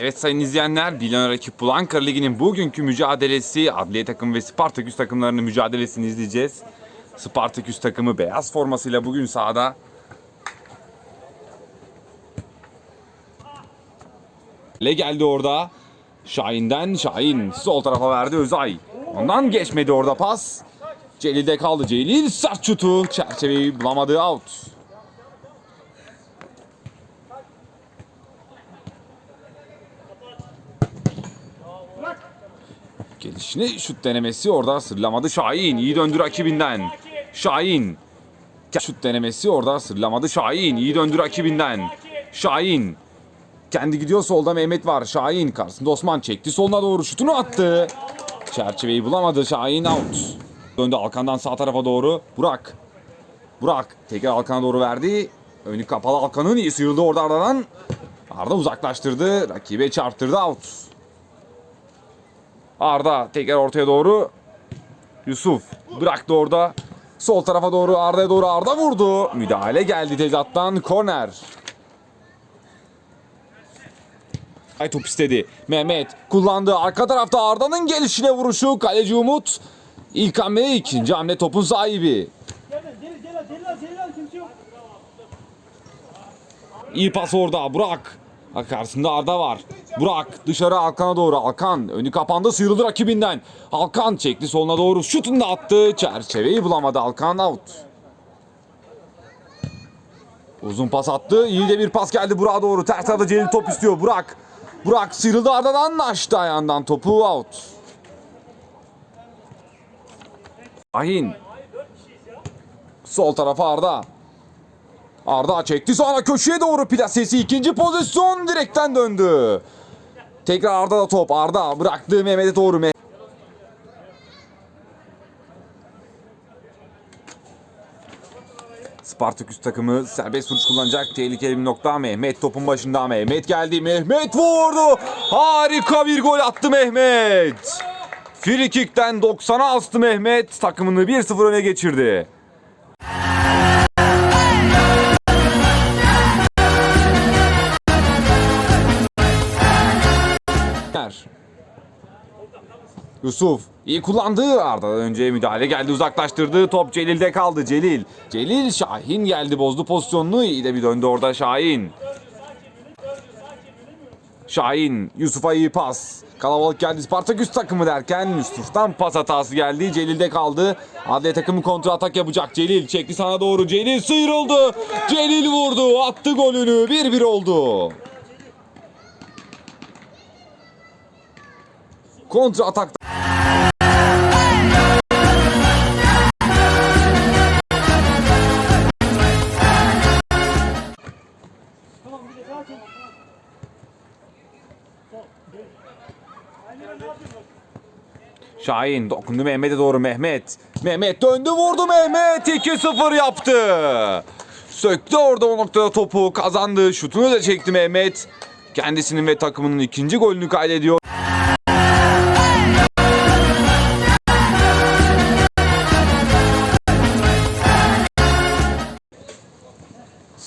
Evet sayın izleyenler, Milyoner Ekip Bulankar Ligi'nin bugünkü mücadelesi Adliye takımı ve Spartaküs takımlarının mücadelesini izleyeceğiz. Spartaküs takımı beyaz formasıyla bugün sahada. Le geldi orada. Şahin'den Şahin sol tarafa verdi Özay. Ondan geçmedi orada pas. Celil'de kaldı. Celil sert şutu. Çerçeveyi bulamadı out. Gelişine şut denemesi orada sırlamadı Şahin. İyi döndü rakibinden. Şahin. Şut denemesi orada sırlamadı Şahin. İyi döndü rakibinden. Şahin. Kendi gidiyor solda Mehmet var. Şahin karşısında Osman çekti. Soluna doğru şutunu attı. Çerçeveyi bulamadı Şahin out. Döndü Alkan'dan sağ tarafa doğru. Burak. Burak tekrar Alkan'a doğru verdi. Önü kapalı Alkan'ın iyi sıyrıldı orada aradan. Arda uzaklaştırdı. Rakibe çarptırdı out. Arda tekrar ortaya doğru. Yusuf bıraktı orada. Sol tarafa doğru Arda'ya doğru Arda vurdu. Müdahale geldi tezattan korner. Ay top istedi. Mehmet kullandı. Arka tarafta Arda'nın gelişine vuruşu. Kaleci Umut. İlk hamle ikinci hamle topun sahibi. İyi pas orada Burak. Karşısında Arda var. Burak dışarı Alkan'a doğru. Alkan önü kapandı sıyrıldı rakibinden. Alkan çekti soluna doğru. Şutunu da attı. Çerçeveyi bulamadı Alkan out. Uzun pas attı. İyi de bir pas geldi Burak'a doğru. Ters tarafta Celil top istiyor. Burak. Burak sıyrıldı Arda'dan. Açtı ayağından topu out. Ahin. Sol tarafa Arda. Arda çekti sonra köşeye doğru plasesi ikinci pozisyon direkten döndü. Tekrar Arda da top. Arda bıraktı Mehmet'e doğru. Meh- Spartaküs takımı serbest vuruş kullanacak. Tehlikeli bir nokta. Mehmet topun başında. Mehmet geldi. Mehmet vurdu. Harika bir gol attı Mehmet. Frikikten 90'a astı Mehmet. Takımını 1-0 öne geçirdi. Yusuf iyi kullandı. Arda'dan önce müdahale geldi uzaklaştırdı. Top Celil'de kaldı. Celil. Celil Şahin geldi bozdu pozisyonunu. İyi de bir döndü orada Şahin. Şahin Yusuf'a iyi pas. Kalabalık geldi Spartaküs takımı derken Yusuf'tan pas hatası geldi. Celil'de kaldı. Adliye takımı kontra atak yapacak. Celil çekti sana doğru. Celil sıyrıldı. Celil vurdu. Attı golünü. 1-1 oldu. Kontra atak Tamam bir de sakin. Aynen ne yapıyorsun? Şahin dokundu Mehmet'e doğru Mehmet. Mehmet döndü vurdu Mehmet 2-0 yaptı. Söktü orada o noktada topu kazandı. Şutunu da çekti Mehmet. Kendisinin ve takımının ikinci golünü kaydediyor.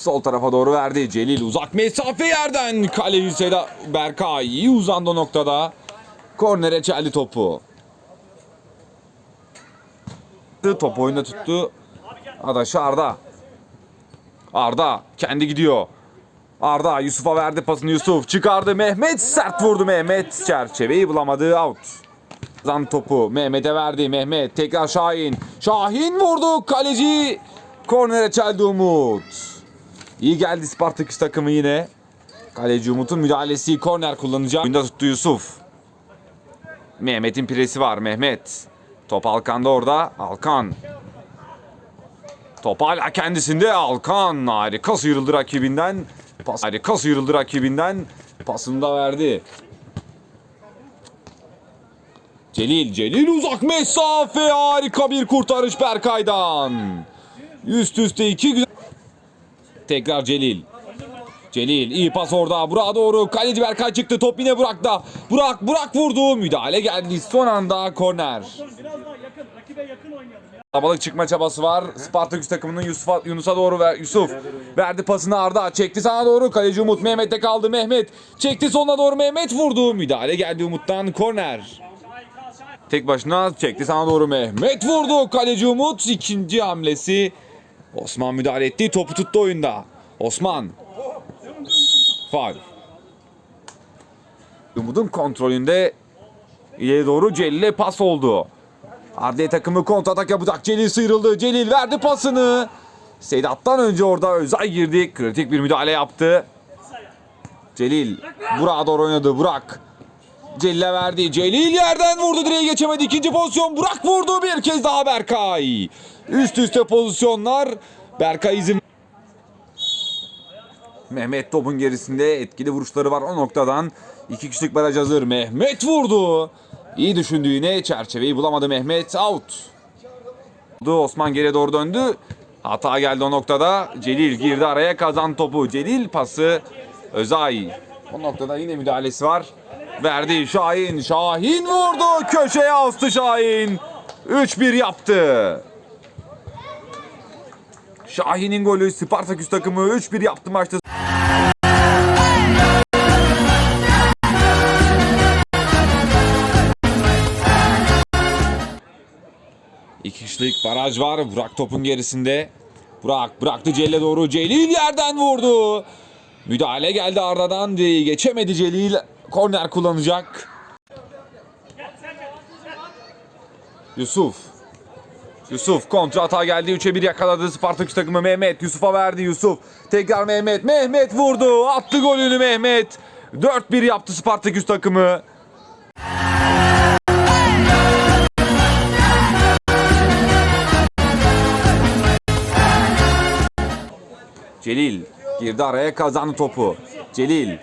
Sol tarafa doğru verdi. Celil uzak mesafe yerden. Kaleyi Seda Berkay iyi uzandı noktada. Kornere çeldi topu. Top oyunda tuttu. Adaşı Arda. Arda kendi gidiyor. Arda Yusuf'a verdi pasını Yusuf çıkardı Mehmet sert vurdu Mehmet çerçeveyi bulamadı out. Zan topu Mehmet'e verdi Mehmet tekrar Şahin. Şahin vurdu kaleci kornere çeldi Umut. İyi geldi Spartaküs takımı yine. Kaleci Umut'un müdahalesi korner kullanacak. Oyunda tuttu Yusuf. Mehmet'in piresi var Mehmet. Top Alkan'da orada. Alkan. Top hala kendisinde. Alkan harika sıyrıldı rakibinden. Pas harika sıyrıldı rakibinden. Pasını da verdi. Celil, Celil uzak mesafe harika bir kurtarış Berkay'dan. Üst üste iki güzel. Tekrar Celil. Celil iyi pas orada. Burak'a doğru. Kaleci Berkay çıktı. Top yine Burak'ta. Burak, Burak vurdu. Müdahale geldi. Son anda korner. Kalabalık çıkma çabası var. Spartaküs takımının Yusuf'a, Yunus'a doğru ver. Yusuf verdi pasını Arda. Çekti sana doğru. Kaleci Umut Mehmet'te kaldı. Mehmet çekti sonuna doğru. Mehmet vurdu. Müdahale geldi Umut'tan. Korner. Tek başına çekti sana doğru Mehmet vurdu. Kaleci Umut ikinci hamlesi. Osman müdahale etti. Topu tuttu oyunda. Osman. Faul. Umut'un kontrolünde ileri doğru Celil'e pas oldu. Adliye takımı kontratak yapacak. Celil sıyrıldı. Celil verdi pasını. Sedat'tan önce orada Özay girdi. Kritik bir müdahale yaptı. Celil Burak'a doğru oynadı. Burak Celil'e verdi. Celil yerden vurdu. Direğe geçemedi. İkinci pozisyon. Burak vurdu. Bir kez daha Berkay. Üst üste pozisyonlar. Berkay izin Mehmet topun gerisinde etkili vuruşları var o noktadan. iki kişilik baraj hazır. Mehmet vurdu. İyi düşündü yine. Çerçeveyi bulamadı Mehmet. Out. Osman geriye doğru döndü. Hata geldi o noktada. Celil girdi araya kazan topu. Celil pası Özay. O noktada yine müdahalesi var. Verdi Şahin. Şahin vurdu. Köşeye astı Şahin. 3-1 yaptı. Şahin'in golü Spartaküs takımı 3-1 yaptı maçta. İki kişilik baraj var. Burak topun gerisinde. Burak bıraktı Celil'e doğru. Celil yerden vurdu. Müdahale geldi Arda'dan. Geçemedi Celil. Korner kullanacak. Yusuf. Yusuf kontra hata geldi. 3'e 1 yakaladı Spartaküs takımı Mehmet. Yusuf'a verdi Yusuf. Tekrar Mehmet. Mehmet vurdu. Attı golünü Mehmet. 4-1 yaptı Spartaküs takımı. Celil girdi araya kazandı topu. Celil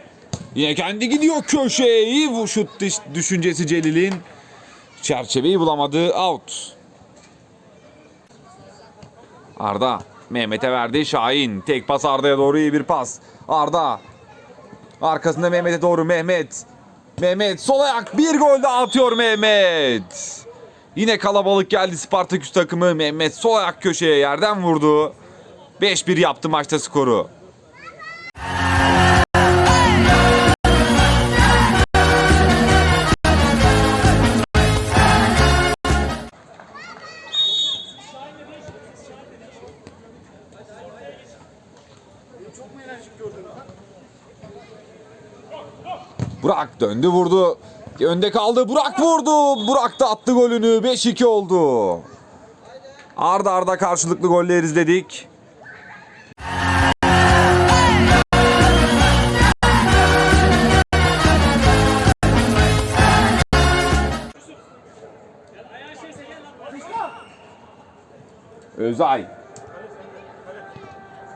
yine kendi gidiyor köşeye. İyi bu şut düş- düşüncesi Celil'in. Çerçeveyi bulamadı. Out. Arda Mehmet'e verdi. Şahin tek pas Arda'ya doğru iyi bir pas. Arda arkasında Mehmet'e doğru Mehmet. Mehmet sol ayak bir gol daha atıyor Mehmet. Yine kalabalık geldi Spartaküs takımı. Mehmet sol ayak köşeye yerden vurdu. 5-1 yaptı maçta skoru. Burak döndü vurdu. Önde kaldı. Burak vurdu. Burak da attı golünü. 5-2 oldu. Arda arda karşılıklı goller izledik. Özay.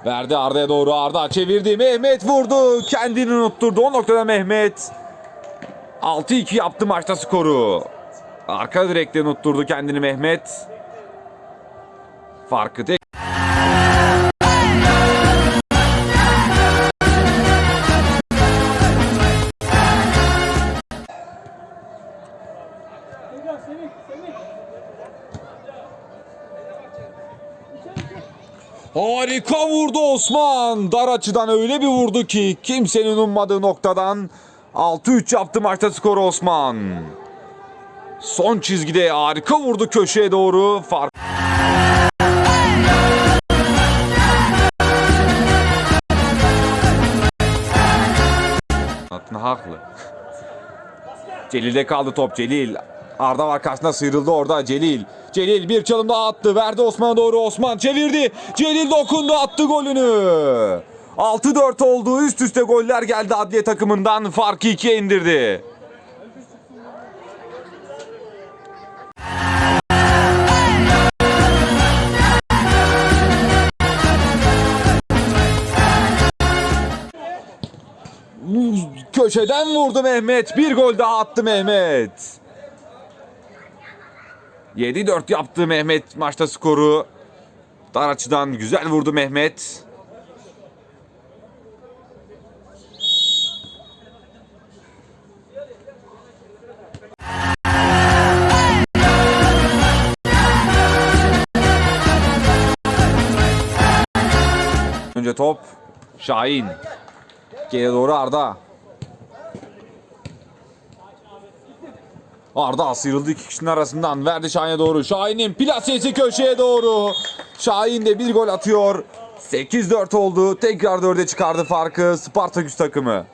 Verdi Arda'ya doğru Arda çevirdi. Mehmet vurdu. Kendini unutturdu. O noktada Mehmet 6-2 yaptı maçta skoru. Arka direkten unutturdu kendini Mehmet. Farkı tek. Harika vurdu Osman. Dar açıdan öyle bir vurdu ki kimsenin ummadığı noktadan 6-3 yaptı maçta skoru Osman. Son çizgide harika vurdu köşeye doğru. Fark haklı. Celil'de kaldı top Celil. Arda var karşısında sıyrıldı orada Celil. Celil bir çalım daha attı. Verdi Osman'a doğru Osman çevirdi. Celil dokundu attı golünü. 6-4 oldu. Üst üste goller geldi Adliye takımından. Farkı 2'ye indirdi. Köşeden vurdu Mehmet. Bir gol daha attı Mehmet. 7-4 yaptı Mehmet maçta skoru. Dar açıdan güzel vurdu Mehmet. Önce top. Şahin. Geriye doğru Arda. Arda sıyrıldı iki kişinin arasından. Verdi Şahin'e doğru. Şahin'in plasesi köşeye doğru. Şahin de bir gol atıyor. 8-4 oldu. Tekrar 4'e çıkardı farkı Spartaküs takımı.